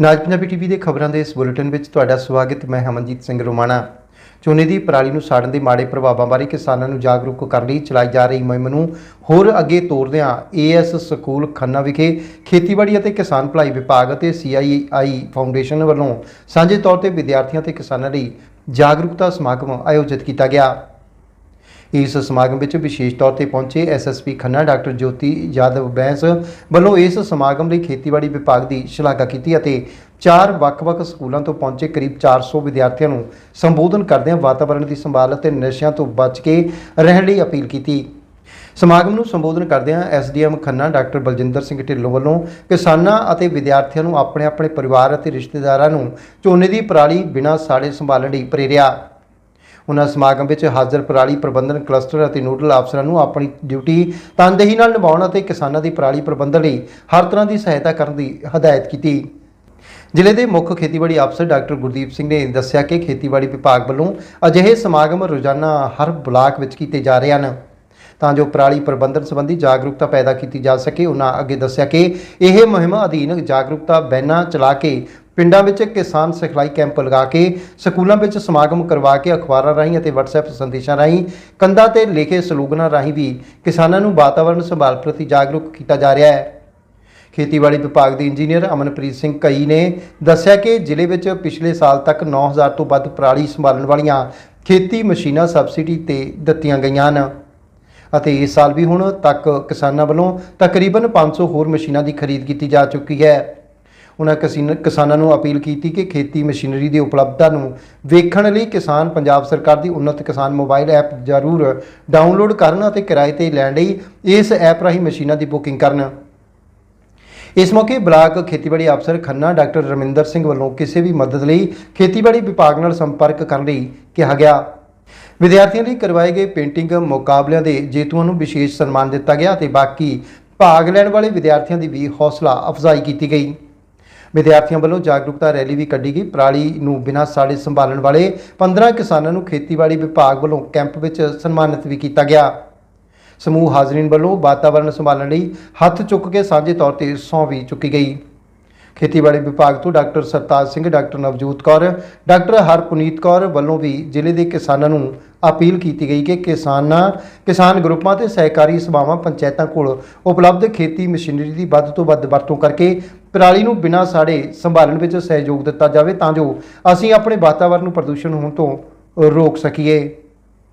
ਨਾਜ Punjabi TV ਦੇ ਖਬਰਾਂ ਦੇ ਇਸ ਬੁਲੇਟਿਨ ਵਿੱਚ ਤੁਹਾਡਾ ਸਵਾਗਤ, ਮੈਂ ਹਮਨਜੀਤ ਸਿੰਘ ਰੋਮਾਣਾ। ਝੋਨੇ ਦੀ ਪਰਾਲੀ ਨੂੰ ਸਾੜਨ ਦੇ ਮਾੜੇ ਪ੍ਰਭਾਵਾਂ ਬਾਰੇ ਕਿਸਾਨਾਂ ਨੂੰ ਜਾਗਰੂਕ ਕਰਨ ਲਈ ਚਲਾਈ ਜਾ ਰਹੀ ਮੁਹਿੰਮ ਨੂੰ ਹੋਰ ਅੱਗੇ ਤੋਰਦਿਆਂ ਏਐਸ ਸਕੂਲ ਖੰਨਾ ਵਿਖੇ ਖੇਤੀਬਾੜੀ ਅਤੇ ਕਿਸਾਨ ਭਲਾਈ ਵਿਭਾਗ ਅਤੇ ਸੀਆਈਆਈ ਫਾਊਂਡੇਸ਼ਨ ਵੱਲੋਂ ਸਾਂਝੇ ਤੌਰ ਤੇ ਵਿਦਿਆਰਥੀਆਂ ਤੇ ਕਿਸਾਨਾਂ ਲਈ ਜਾਗਰੂਕਤਾ ਸਮਾਗਮ ਆਯੋਜਿਤ ਕੀਤਾ ਗਿਆ। ਇਸ ਸਮਾਗਮ ਵਿੱਚ ਵਿਸ਼ੇਸ਼ ਤੌਰ ਤੇ ਪਹੁੰਚੇ ਐਸਐਸਪੀ ਖੰਨਾ, ਡਾਕਟਰ ਜੋਤੀ ਯਾਦਵ ਬੈਂਸ ਵੱਲੋਂ ਇਸ ਸਮਾਗਮ ਲਈ ਖੇਤੀਬਾੜੀ ਵਿਭਾਗ ਦੀ ਸ਼ਲਾਘਾ ਕੀਤੀ ਅਤੇ ਚਾਰ ਵੱਖ-ਵੱਖ ਸਕੂਲਾਂ ਤੋਂ ਪਹੁੰਚੇ ਕਰੀਬ 400 ਵਿਦਿਆਰਥੀਆਂ ਨੂੰ ਸੰਬੋਧਨ ਕਰਦਿਆਂ ਵਾਤਾਵਰਣ ਦੀ ਸੰਭਾਲ ਅਤੇ ਨਸ਼ਿਆਂ ਤੋਂ ਬਚ ਕੇ ਰਹਿਣ ਲਈ ਅਪੀਲ ਕੀਤੀ। ਸਮਾਗਮ ਨੂੰ ਸੰਬੋਧਨ ਕਰਦਿਆਂ ਐਸਡੀਐਮ ਖੰਨਾ, ਡਾਕਟਰ ਬਲਜਿੰਦਰ ਸਿੰਘ ਢਿੱਲੋਂ ਵੱਲੋਂ ਕਿਸਾਨਾਂ ਅਤੇ ਵਿਦਿਆਰਥੀਆਂ ਨੂੰ ਆਪਣੇ ਆਪਣੇ ਪਰਿਵਾਰ ਅਤੇ ਰਿਸ਼ਤੇਦਾਰਾਂ ਨੂੰ ਝੋਨੇ ਦੀ ਪਰਾਲੀ ਬਿਨਾਂ ਸਾੜੇ ਸੰਭਾਲਣ ਲਈ ਪ੍ਰੇਰਿਆ। ਉਹਨਾਂ ਸਮਾਗਮ ਵਿੱਚ ਹਾਜ਼ਰ ਪਰਾਲੀ ਪ੍ਰਬੰਧਨ ਕਲਸਟਰ ਅਤੇ ਨੋਡਲ ਅਫਸਰਾਂ ਨੂੰ ਆਪਣੀ ਡਿਊਟੀ ਤਨਦੇਹੀ ਨਾਲ ਨਿਭਾਉਣ ਅਤੇ ਕਿਸਾਨਾਂ ਦੀ ਪਰਾਲੀ ਪ੍ਰਬੰਧਨ ਲਈ ਹਰ ਤਰ੍ਹਾਂ ਦੀ ਸਹਾਇਤਾ ਕਰਨ ਦੀ ਹਦਾਇਤ ਕੀਤੀ। ਜ਼ਿਲ੍ਹੇ ਦੇ ਮੁੱਖ ਖੇਤੀਬਾੜੀ ਅਫਸਰ ਡਾਕਟਰ ਗੁਰਦੀਪ ਸਿੰਘ ਨੇ ਦੱਸਿਆ ਕਿ ਖੇਤੀਬਾੜੀ ਵਿਭਾਗ ਵੱਲੋਂ ਅਜਿਹੇ ਸਮਾਗਮ ਰੋਜ਼ਾਨਾ ਹਰ ਬਲਾਕ ਵਿੱਚ ਕੀਤੇ ਜਾ ਰਹੇ ਹਨ। ਤਾਂ ਜੋ ਪਰਾਲੀ ਪ੍ਰਬੰਧਨ ਸੰਬੰਧੀ ਜਾਗਰੂਕਤਾ ਪੈਦਾ ਕੀਤੀ ਜਾ ਸਕੇ, ਉਹਨਾਂ ਅੱਗੇ ਦੱਸਿਆ ਕਿ ਇਹ ਮੁਹਿੰਮ ਅਧੀਨ ਜਾਗਰੂਕਤਾ ਬੈਨਾਂ ਚਲਾ ਕੇ ਪਿੰਡਾਂ ਵਿੱਚ ਕਿਸਾਨ ਸਿਖਲਾਈ ਕੈਂਪ ਲਗਾ ਕੇ, ਸਕੂਲਾਂ ਵਿੱਚ ਸਮਾਗਮ ਕਰਵਾ ਕੇ ਅਖਬਾਰਾਂ ਰਾਹੀਂ ਅਤੇ WhatsApp ਸੰਦੇਸ਼ਾਂ ਰਾਹੀਂ, ਕੰਧਾਂ ਤੇ ਲਿਖੇ ਸਲੋਗਨਾਂ ਰਾਹੀਂ ਵੀ ਕਿਸਾਨਾਂ ਨੂੰ ਵਾਤਾਵਰਣ ਸੰਭਾਲ ਪ੍ਰਤੀ ਜਾਗਰੂਕ ਕੀਤਾ ਜਾ ਰਿਹਾ ਹੈ। ਖੇਤੀਬਾੜੀ ਵਿਭਾਗ ਦੇ ਇੰਜੀਨੀਅਰ ਅਮਨਪ੍ਰੀਤ ਸਿੰਘ ਕਈ ਨੇ ਦੱਸਿਆ ਕਿ ਜ਼ਿਲ੍ਹੇ ਵਿੱਚ ਪਿਛਲੇ ਸਾਲ ਤੱਕ 9000 ਤੋਂ ਵੱਧ ਪਰਾਲੀ ਸੰਭਾਲਣ ਵਾਲੀਆਂ ਖੇਤੀ ਮਸ਼ੀਨਾਂ ਸਬਸਿਡੀ ਤੇ ਦਿੱਤੀਆਂ ਗਈਆਂ ਹਨ। ਅਤੇ ਇਸ ਸਾਲ ਵੀ ਹੁਣ ਤੱਕ ਕਿਸਾਨਾਂ ਵੱਲੋਂ ਤਕਰੀਬਨ 500 ਹੋਰ ਮਸ਼ੀਨਾਂ ਦੀ ਖਰੀਦ ਕੀਤੀ ਜਾ ਚੁੱਕੀ ਹੈ। ਉਹਨਾਂ ਕਿਸੀਨ- ਕਿਸਾਨਾਂ ਨੂੰ ਅਪੀਲ ਕੀਤੀ ਕਿ ਖੇਤੀ ਮਸ਼ੀਨਰੀ ਦੀ ਉਪਲਬਧਤਾ ਨੂੰ ਵੇਖਣ ਲਈ ਕਿਸਾਨ ਪੰਜਾਬ ਸਰਕਾਰ ਦੀ ਉન્નਤ ਕਿਸਾਨ ਮੋਬਾਈਲ ਐਪ ਜ਼ਰੂਰ ਡਾਊਨਲੋਡ ਕਰਨ ਅਤੇ ਕਿਰਾਏ ਤੇ ਲੈਣ ਲਈ ਇਸ ਐਪ ਰਾਹੀਂ ਮਸ਼ੀਨਾਂ ਦੀ ਬੁਕਿੰਗ ਕਰਨ। ਇਸ ਮੌਕੇ ਬਲਾਕ ਖੇਤੀਬਾੜੀ ਅਫਸਰ ਖੰਨਾ ਡਾਕਟਰ ਰਮਿੰਦਰ ਸਿੰਘ ਵੱਲੋਂ ਕਿਸੇ ਵੀ ਮਦਦ ਲਈ ਖੇਤੀਬਾੜੀ ਵਿਭਾਗ ਨਾਲ ਸੰਪਰਕ ਕਰਨ ਲਈ ਕਿਹਾ ਗਿਆ। ਵਿਦਿਆਰਥੀਆਂ ਲਈ ਕਰਵਾਏ ਗਏ ਪੇਂਟਿੰਗ ਮੁਕਾਬਲਿਆਂ ਦੇ ਜੇਤੂਆਂ ਨੂੰ ਵਿਸ਼ੇਸ਼ ਸਨਮਾਨ ਦਿੱਤਾ ਗਿਆ ਅਤੇ ਬਾਕੀ ਭਾਗ ਲੈਣ ਵਾਲੇ ਵਿਦਿਆਰਥੀਆਂ ਦੀ ਵੀ ਹੌਸਲਾ ਅਫਜ਼ਾਈ ਕੀਤੀ ਗਈ। ਵਿਦਿਆਰਥੀਆਂ ਵੱਲੋਂ ਜਾਗਰੂਕਤਾ ਰੈਲੀ ਵੀ ਕੱਢੀ ਗਈ। ਪਰਾਲੀ ਨੂੰ ਬਿਨਾਂ ਸਾੜੇ ਸੰਭਾਲਣ ਵਾਲੇ 15 ਕਿਸਾਨਾਂ ਨੂੰ ਖੇਤੀਬਾੜੀ ਵਿਭਾਗ ਵੱਲੋਂ ਕੈਂਪ ਵਿੱਚ ਸਨਮਾਨਿਤ ਵੀ ਕੀਤਾ ਗਿਆ। ਸਮੂਹ ਹਾਜ਼ਰੀਨ ਵੱਲੋਂ ਵਾਤਾਵਰਣ ਸੰਭਾਲਣ ਲਈ ਹੱਥ ਚੁੱਕ ਕੇ ਸਾਂਝੇ ਤੌਰ ਤੇ ਸਹੁੰ ਵੀ ਚੁੱਕੀ ਗਈ। ਖੇਤੀਬਾੜੀ ਵਿਭਾਗ ਤੋਂ doctor Sartaj Singh, doctor Navjot Kaur, doctor Harpuneet Kaur ਵੱਲੋਂ ਵੀ ਜ਼ਿਲ੍ਹੇ ਦੇ ਕਿਸਾਨਾਂ ਨੂੰ ਅਪੀਲ ਕੀਤੀ ਗਈ ਕਿ ਕਿਸਾਨਾਂ ਕਿਸਾਨ ਗਰੁੱਪਾਂ ਤੇ ਸਹਿਕਾਰੀ ਸਭਾਵਾਂ ਪੰਚਾਇਤਾਂ ਕੋਲ ਉਪਲਬਧ ਖੇਤੀ ਮਸ਼ੀਨਰੀ ਦੀ ਵੱਧ ਤੋਂ ਵੱਧ ਵਰਤੋਂ ਕਰਕੇ ਪਰਾਲੀ ਨੂੰ ਬਿਨਾਂ ਸਾੜੇ ਸੰਭਾਲਣ ਵਿੱਚ ਸਹਿਯੋਗ ਦਿੱਤਾ ਜਾਵੇ ਤਾਂ ਜੋ ਅਸੀਂ ਆਪਣੇ ਵਾਤਾਵਰਣ ਨੂੰ ਪ੍ਰਦੂਸ਼ਣ ਹੋਣ ਤੋਂ ਰੋਕ ਸਕੀਏ।